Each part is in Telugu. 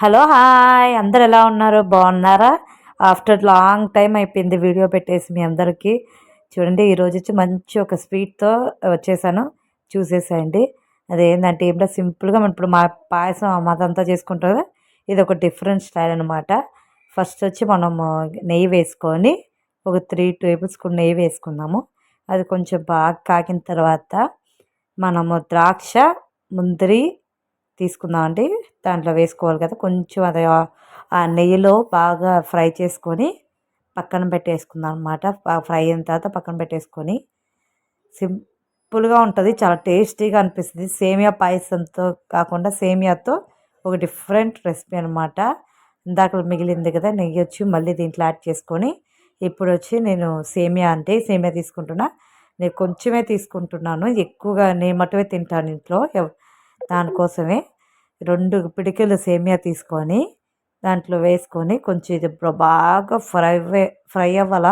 హలో హాయ్ అందరు ఎలా ఉన్నారు? బాగున్నారా? ఆఫ్టర్ లాంగ్ టైం అయిపోయింది వీడియో పెట్టేసి మీ అందరికీ. చూడండి ఈరోజు వచ్చి మంచి ఒక స్వీట్తో వచ్చేసాను. చూసేసేయండి. అదేంటంటే ఏమిటో సింపుల్గా మనం ఇప్పుడు మా పాయసం మాదంతా చేసుకుంటారు ఇది ఒక డిఫరెంట్ స్టైల్ అనమాట ఫస్ట్ వచ్చి మనము నెయ్యి వేసుకొని ఒక త్రీ టేబుల్ స్పూన్ నెయ్యి వేసుకుందాము. అది కొంచెం బాగా కాకిన తర్వాత మనము ద్రాక్ష ముందరి తీసుకుందామండి దాంట్లో వేసుకోవాలి కదా. కొంచెం అది ఆ నెయ్యిలో బాగా ఫ్రై చేసుకొని పక్కన పెట్టేసుకుందాం అనమాట ఫ్రై అయిన తర్వాత పక్కన పెట్టేసుకొని. సింపుల్గా ఉంటుంది. చాలా టేస్టీగా అనిపిస్తుంది. సేమియా పాయసంతో కాకుండా సేమియాతో ఒక డిఫరెంట్ రెసిపీ అనమాట ఇందాక మిగిలింది కదా. నెయ్యి వచ్చి మళ్ళీ దీంట్లో యాడ్ చేసుకొని ఇప్పుడు వచ్చి నేను సేమియా అంటే సేమియా తీసుకుంటున్నా. నేను కొంచెమే తీసుకుంటున్నాను. ఎక్కువగా నేను మటువే తింటాను ఇంట్లో. దానికోసమే రెండు పిడికిలు సేమియా తీసుకొని దాంట్లో వేసుకొని కొంచెం ఇది బాగా ఫ్రై ఫ్రై అవ్వాల?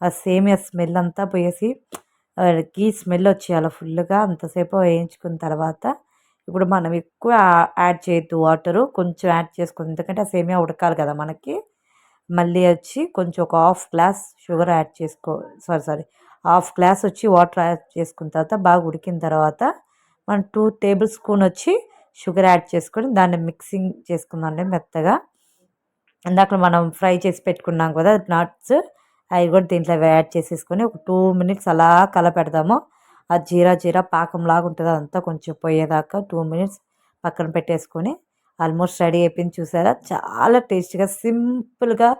ఆ సేమియా స్మెల్ అంతా పోయేసి గీ స్మెల్ వచ్చేయాలి ఫుల్గా అంతసేపు వేయించుకున్న తర్వాత ఇప్పుడు మనం ఎక్కువ యాడ్ చేయొద్దు వాటరు కొంచెం యాడ్ చేసుకుంది ఎందుకంటే ఆ సేమియా ఉడకాలి కదా మనకి. మళ్ళీ వచ్చి కొంచెం ఒక హాఫ్ గ్లాస్ షుగర్ యాడ్ చేసుకో సారీ సారీ హాఫ్ గ్లాస్ వచ్చి వాటర్ యాడ్ చేసుకున్న తర్వాత బాగా ఉడికిన తర్వాత మనం టూ టేబుల్ స్పూన్ వచ్చి షుగర్ యాడ్ చేసుకొని దాన్ని మిక్సింగ్ చేసుకుందాండి మెత్తగా. ఇందాక మనం ఫ్రై చేసి పెట్టుకున్నాం కదా నట్స్ అవి కూడా దీంట్లో యాడ్ చేసేసుకొని ఒక టూ మినిట్స్ అలా కలపెడదాము. ఆ జీరా జీరా పాకంలాగా ఉంటుంది అదంతా కొంచెం పోయేదాకా టూ మినిట్స్ పక్కన పెట్టేసుకొని ఆల్మోస్ట్ రెడీ అయిపోయింది చూసారా? చాలా టేస్టీగా సింపుల్గా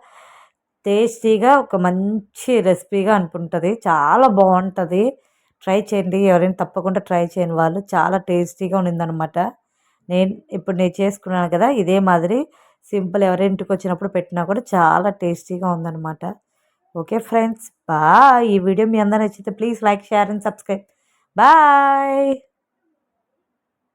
టేస్టీగా ఒక మంచి రెసిపీగా అనుకుంటుంది చాలా బాగుంటుంది. ట్రై చేయండి. ఎవరైనా తప్పకుండా ట్రై చేయని వాళ్ళు చాలా టేస్టీగా ఉండిందనమాట నేను ఇప్పుడు నేను చేసుకున్నాను కదా ఇదే మాదిరి సింపుల్ ఎవరింటికి వచ్చినప్పుడు పెట్టినా కూడా చాలా టేస్టీగా ఉందన్నమాట. Okay friends bye. ఈ వీడియో మీ అందరూ నచ్చితే please like share and subscribe. Bye.